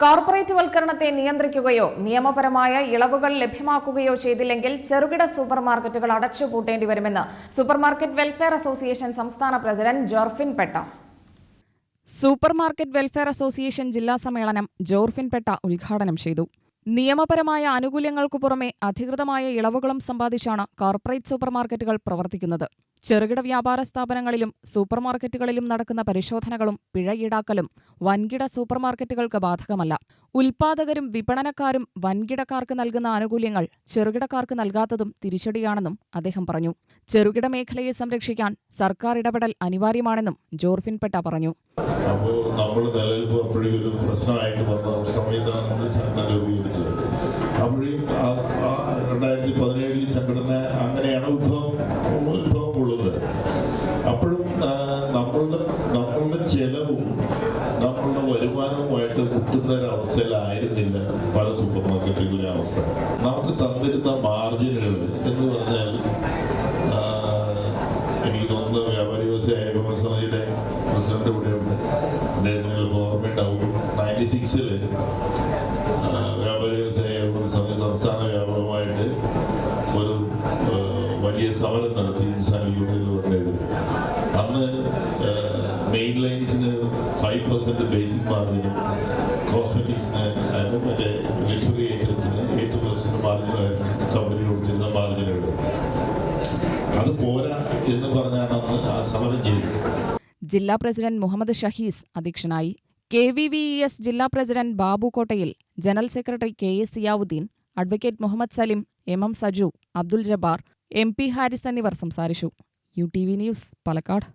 Corporate വൽക്കരണത്തെ നിയന്ത്രിക്കുകയോ നിയമപരമായ ഇളവുകൾ ലഭ്യമാക്കുകയോ ചെയ്തില്ലെങ്കിൽ ചെറുകിട സൂപ്പർമാർക്കറ്റുകൾ അടച്ചുപൂട്ടേണ്ടി വരുമെന്ന് സൂപ്പർമാർക്കറ്റ് വെൽഫെയർ അസോസിയേഷൻ സംസ്ഥാന president Jorfin Petta. Supermarket welfare association ജില്ലാ സമ്മേളനം ജോർഫിൻ പെട്ട ഉദ്ഘാടനം ചെയ്തു. നിയമപരമായ ആനുകൂല്യങ്ങൾക്കു പുറമെ അധികൃതമായ ഇളവുകളും സമ്പാദിച്ചാണ് കോർപ്പറേറ്റ് സൂപ്പർമാർക്കറ്റുകൾ പ്രവർത്തിക്കുന്നത്. ചെറുകിട വ്യാപാര സ്ഥാപനങ്ങളിലും സൂപ്പർമാർക്കറ്റുകളിലും നടക്കുന്ന പരിശോധനകളും പിഴ ഈടാക്കലും വൻകിട സൂപ്പർമാർക്കറ്റുകൾക്ക് ബാധകമല്ല. ഉൽപാദകരും വിപണനക്കാരും വൻകിടക്കാർക്ക് നൽകുന്ന ആനുകൂല്യങ്ങൾ ചെറുകിടക്കാർക്ക് നൽകാത്തതും തിരിച്ചടിയാണെന്നും അദ്ദേഹം പറഞ്ഞു. ചെറുകിട മേഖലയെ സംരക്ഷിക്കാൻ സർക്കാർ ഇടപെടൽ അനിവാര്യമാണെന്നും ജോർഫിൻ പെട്ട പറഞ്ഞു. അപ്പോൾ നമ്മൾ പ്രശ്നമായിട്ട് വന്ന നമ്മൾ സംഘടന രണ്ടായിരത്തി പതിനേഴിൽ സംഘടന അപ്പോഴും നമ്മളുടെ നമ്മളുടെ ചെലവും നമ്മളുടെ വരുമാനവുമായിട്ട് കിട്ടുന്ന ഒരു അവസ്ഥയിലായിരുന്നില്ല പല സൂപ്പർ മാർക്കറ്റുകളിലെ അവസ്ഥ. നമുക്ക് തന്നിരുന്ന മാർജിനുകൾ എന്ന് പറഞ്ഞാൽ എനിക്ക് തോന്നുന്നു വ്യാപാരി വ്യവസായ ഏകോപന സമിതിയുടെ പ്രസിഡന്റ് കൂടെയുണ്ട് അദ്ദേഹത്തിന് ഗവൺമെന്റ് ഓർമ്മയുണ്ടാവും നയന്റി സിക്സിൽ വ്യാപാരി വ്യവസായ സമിതി സംസ്ഥാന വ്യാപകമായിട്ട് ഒരു വലിയ സമരം നടത്തി. ലൈൻസിന് ഫൈവ് പെർസെന്റ് ബേസിക് മാർജിനും കോസ്മെറ്റിക്സിന് അതിന് മറ്റേ ലക്ഷറി ഐറ്റത്തിന് എയ്റ്റ് പെർസെന്റ് മാർജിനായിരുന്നു കമ്പനി കൊടുത്തിരുന്ന മാർജിനുകൾ അത് പോരാ എന്ന് പറഞ്ഞാണ് അന്ന് സമരം ചെയ്തത്. ജില്ലാ പ്രസിഡന്റ് മുഹമ്മദ് ഷഹീസ് അധ്യക്ഷനായി K V V E S ജില്ലാ president Babu Kottayil general secretary K S Ziyavuddin advocate Muhammad Salim M M Saju Abdul Jabbar M P Haris എന്നിവർ സംസാരിച്ചു. U T V news Palakkad.